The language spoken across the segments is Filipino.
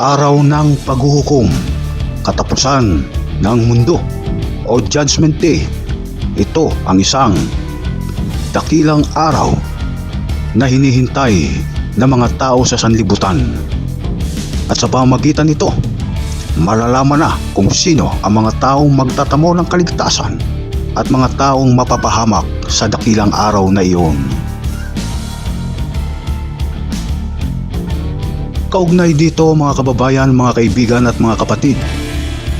araw ng paghuhukom, katapusan ng mundo o Judgment Day. Ito ang isang dakilang araw na hinihintay ng mga tao sa sanlibutan. At sa pamagitan nito, malalaman na kung sino ang mga taong magtatamo ng kaligtasan at mga taong mapapahamak sa dakilang araw na iyon. Kaugnay dito mga kababayan, mga kaibigan at mga kapatid,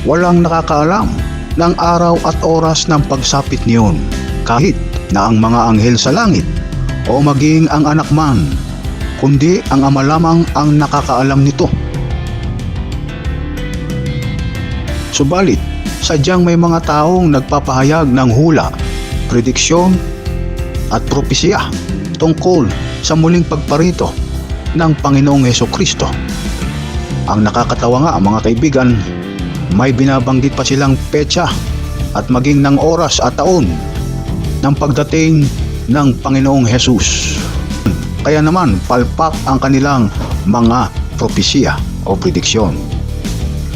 walang nakakaalam ng araw at oras ng pagsapit niyon kahit na ang mga anghel sa langit o maging ang anak man, kundi ang ama lamang ang nakakaalam nito. Subalit, sadyang may mga taong nagpapahayag ng hula, prediksyon at propesya tungkol sa muling pagparito ng Panginoong Heso Kristo. Ang nakakatawa nga mga kaibigan, may binabanggit pa silang petsa at maging ng oras at taon ng pagdating ng Panginoong Hesus. Kaya naman palpak ang kanilang mga propesya o prediksyon.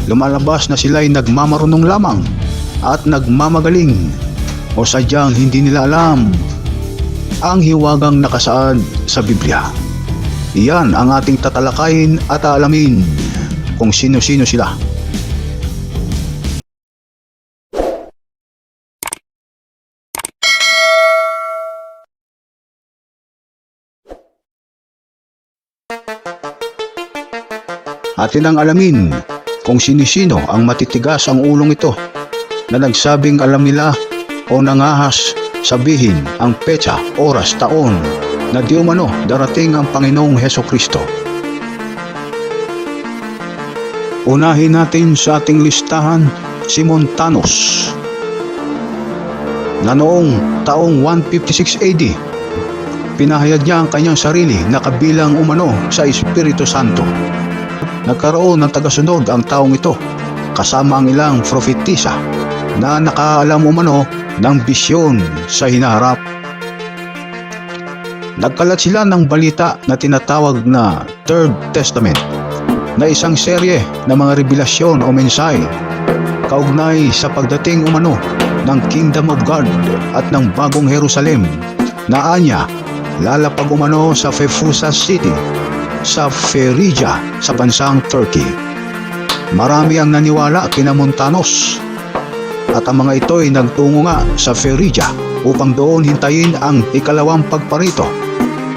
Lumalabas na sila'y nagmamarunong lamang at nagmamagaling o sadyang hindi nila alam ang hiwagang nakasaad sa Biblia. Iyan ang ating tatalakayin at aalamin kung sino-sino sila. Atin ang alamin kung sinisino ang matitigas ang ulong ito na nagsabing alam nila o nangahas sabihin ang petsa, oras, taon na di umano darating ang Panginoong Heso Kristo. Unahin natin sa ating listahan si Montanos na noong taong 156 AD pinahayag niya ang kanyang sarili na kabilang umano sa Espiritu Santo. Nagkaroon ng tagasunod ang taong ito kasama ang ilang profetisa na nakaalam umano ng bisyon sa hinaharap. Nagkalat sila ng balita na tinatawag na Third Testament na isang serye ng mga revelasyon o mensahe kaugnay sa pagdating umano ng Kingdom of God at ng Bagong Jerusalem na anya lalapag umano sa Fefusa City sa Phrygia sa bansang Turkey. Marami ang naniwala kina Montanos at ang mga ito ay nagtungo nga sa Phrygia upang doon hintayin ang ikalawang pagparito.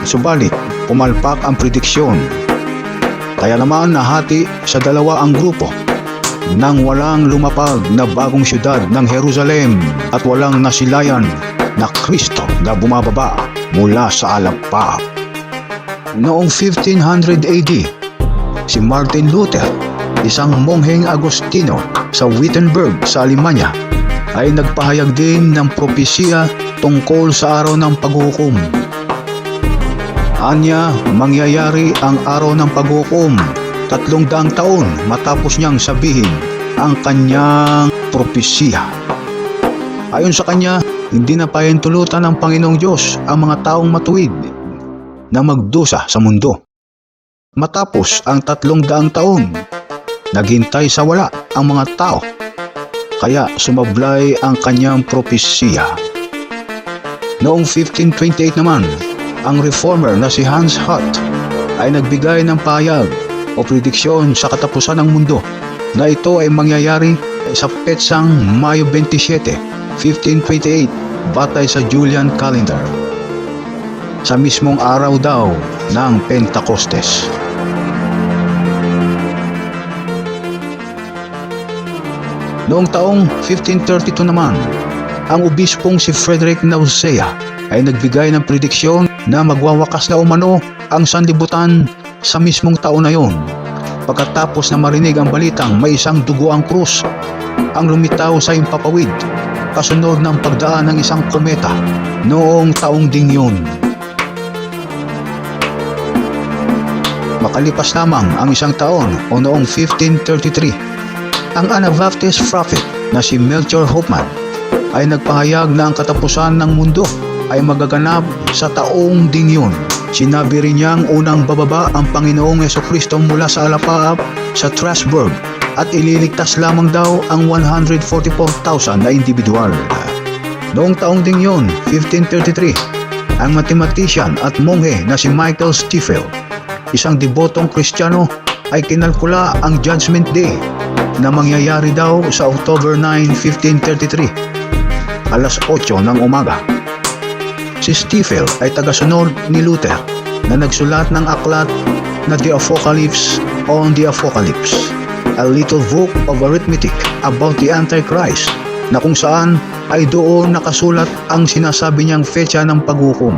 Subalit, pumalpak ang prediksyon. Kaya naman nahati sa dalawa ang grupo nang walang lumapag na bagong syudad ng Jerusalem at walang nasilayan na Kristo na bumababa mula sa alagpa. Noong 1500 AD, si Martin Luther, isang mongheng Agostino sa Wittenberg sa Alemanya, ay nagpahayag din ng propesya tungkol sa araw ng paghukom. Anya, mangyayari ang araw ng paghukom tatlong daang taon matapos niyang sabihin ang kanyang propesya. Ayon sa kanya, hindi na pahintulutan ng Panginoong Diyos ang mga taong matuwid na magdusa sa mundo. Matapos ang tatlong daang taon, naghintay sa wala ang mga tao, kaya sumablay ang kanyang propesya. Noong 1528 naman, ang reformer na si Hans Hut ay nagbigay ng payag o prediksyon sa katapusan ng mundo na ito ay mangyayari sa petsang Mayo 27, 1528 batay sa Julian calendar. Sa mismong araw daw ng Pentecostes. Noong taong 1532 naman, ang obispong si Frederick Nausea ay nagbigay ng prediksyon na magwawakas na umano ang sanlibutan sa mismong taon na yon. Pagkatapos na marinig ang balitang may isang duguang krus ang lumitaw sa impapawid kasunod ng pagdaan ng isang kometa noong taong ding yun. Makalipas lamang ang isang taon o noong 1533, ang Anabaptist prophet na si Melchior Hoffman ay nagpahayag na ang katapusan ng mundo ay magaganap sa taong ding yun Sinabi rin niyang unang bababa ang Panginoong Yeso Kristo mula sa alapaap sa Strasbourg at ililigtas lamang daw ang 144,000 na individual. Noong taong ding yun, 1533, ang mathematician at monghe na si Michael Stiefel, isang debotong kristyano, ay kinalkula ang Judgment Day na mangyayari daw sa October 9, 1533, alas 8 ng umaga. Si Stiefel ay tagasunod ni Luther na nagsulat ng aklat na The Apocalypse on the Apocalypse, a little book of arithmetic about the Antichrist na kung saan ay doon nakasulat ang sinasabi niyang fetsa ng paghukom.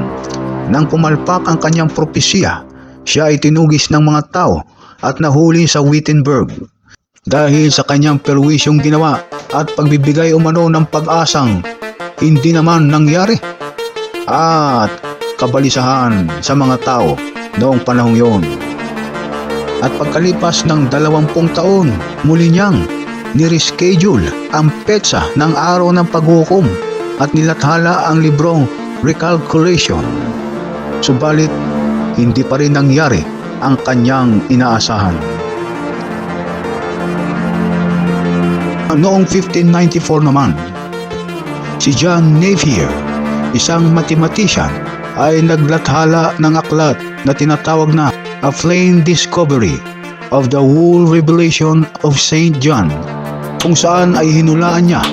Nang pumalpak ang kanyang propesya, siya ay tinugis ng mga tao at nahuli sa Wittenberg. Dahil sa kanyang perwisyong ginawa at pagbibigay umano ng pag-asang hindi naman nangyari at kabalisahan sa mga tao noong panahong yon. At pagkalipas ng dalawampung taon, muli niyang nireschedule ang petsa ng araw ng paghukom at nilathala ang librong Recalculation. Subalit, hindi pa rin nangyari ang kanyang inaasahan. Noong 1594 naman, si John Napier, isang mathematician, ay naglathala ng aklat na tinatawag na A Plain Discovery of the Whole Revelation of St. John kung saan ay hinulaan niya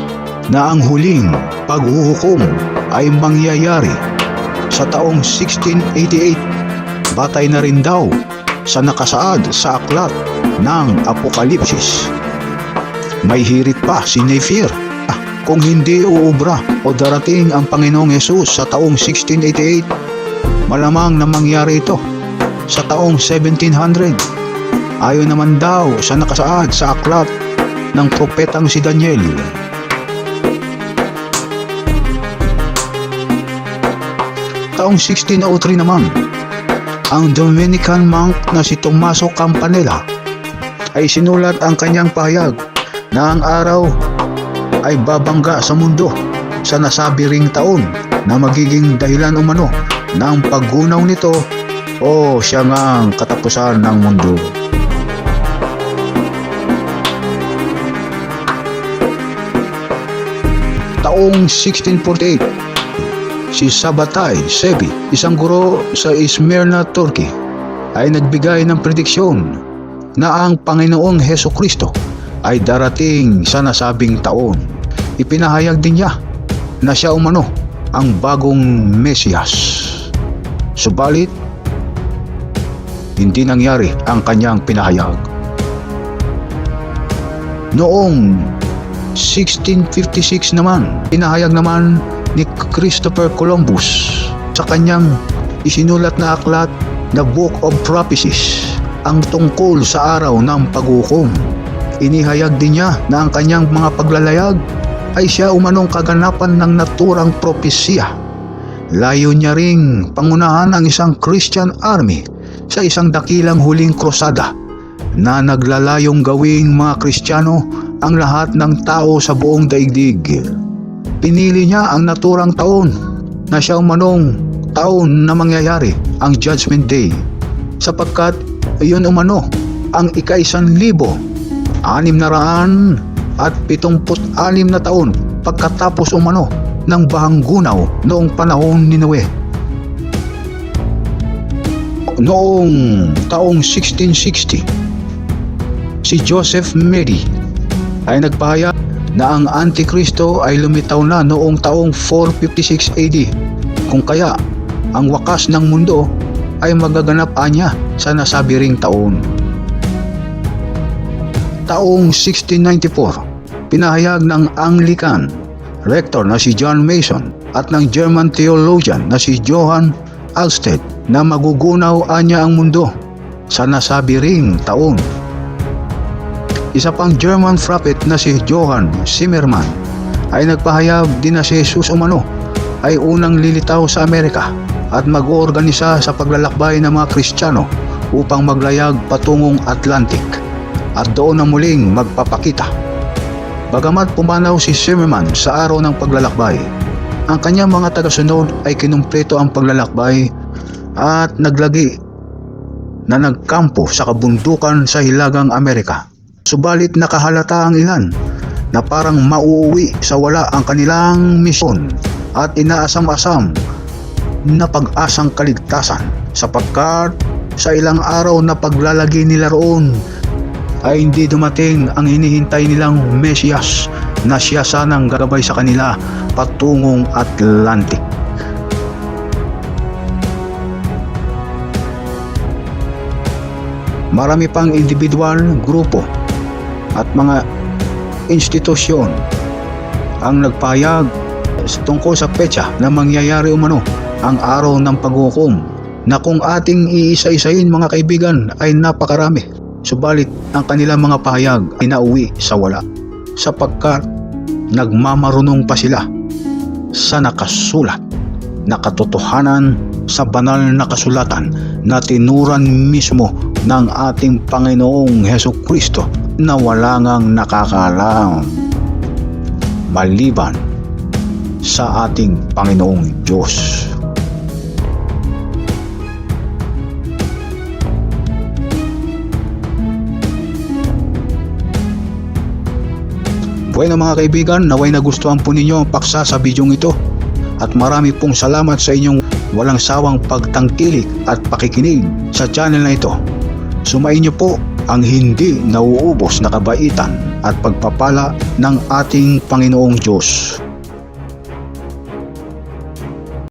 na ang huling paghuhukom ay mangyayari sa taong 1688 batay na rin daw sa nakasaad sa aklat ng Apokalipsis. May hirit pa si ah, kung hindi uubra o darating ang Panginoong Yesus sa taong 1688 malamang na mangyari ito sa taong 1700 ayon naman daw sa nakasaad sa aklat ng propetang si Daniel. Taong 1603 naman ang Dominican monk na si Tomaso Campanella ay sinulat ang kanyang pahayag na ang araw ay babangga sa mundo sa nasabi ring taon na magiging dahilan umano ng paggunaw nito o siya nga ang katapusan ng mundo. Taong 1648, si Sabatay Sebi, isang guro sa Smyrna, Turkey, ay nagbigay ng prediksyon na ang Panginoong Heso Kristo ay darating sa nasabing taon. Ipinahayag din niya na siya umano ang bagong Mesiyas. Subalit, hindi nangyari ang kanyang pinahayag. Noong 1656 naman, pinahayag naman ni Christopher Columbus sa kanyang isinulat na aklat na Book of Prophecies ang tungkol sa araw ng paghukom. Inihayag din niya na ang kanyang mga paglalayag ay siya umanong kaganapan ng naturang propesya. Layo niya ring pangunahan ang isang Christian army sa isang dakilang huling krusada na naglalayong gawing mga Kristiyano ang lahat ng tao sa buong daigdig. Pinili niya ang naturang taon na siya umanong taon na mangyayari ang Judgment Day sapagkat iyon umano ang ikaisan libo anim na raan at pitumput anim na taon pagkatapos umano ng bahanggunaw noong panahon ni Noe. Noong taong 1660, si Joseph Mary ay nagpahayag na ang Antikristo ay lumitaw na noong taong 456 AD. Kung kaya, ang wakas ng mundo ay magaganap anya sa nasabi ring taon. Taong 1694, pinahayag ng Anglican rector na si John Mason at ng German theologian na si Johann Alsted na magugunaw anya ang mundo sa nasabi ring taon. Isa pang German prophet na si Johann Zimmermann ay nagpahayag din na si Jesus umano ay unang lilitaw sa Amerika at mag-oorganisa sa paglalakbay ng mga Kristiyano upang maglayag patungong Atlantic at doon na muling magpapakita. Bagamat pumanaw si Zimmerman sa araw ng paglalakbay, ang kanyang mga tagasunod ay kinumpleto ang paglalakbay at naglagi na nagkampo sa kabundukan sa Hilagang Amerika. Subalit nakahalata ang ilan na parang mauuwi sa wala ang kanilang misyon at inaasam-asam na pag-asang kaligtasan sapagkat sa ilang araw na paglalagi nila roon ay hindi dumating ang hinihintay nilang Mesiyas na siya sanang gagabay sa kanila patungong Atlantic. Marami pang individual, grupo at mga institusyon ang nagpayag tungkol sa petsa na mangyayari umano ang araw ng paghukom na kung ating iisa-isahin mga kaibigan ay napakarami. Subalit ang kanilang mga pahayag ay nauwi sa wala sapagkat nagmamarunong pa sila sa nakasulat na katotohanan sa banal na kasulatan na tinuran mismo ng ating Panginoong Heso Kristo na wala ngang nakakaalam maliban sa ating Panginoong Diyos. Bueno mga kaibigan, naway nagustuhan po ninyo ang paksa sa bidyong ito at marami pong salamat sa inyong walang sawang pagtangkilik at pakikinig sa channel na ito. Sumain niyo po ang hindi nauubos na kabaitan at pagpapala ng ating Panginoong Diyos.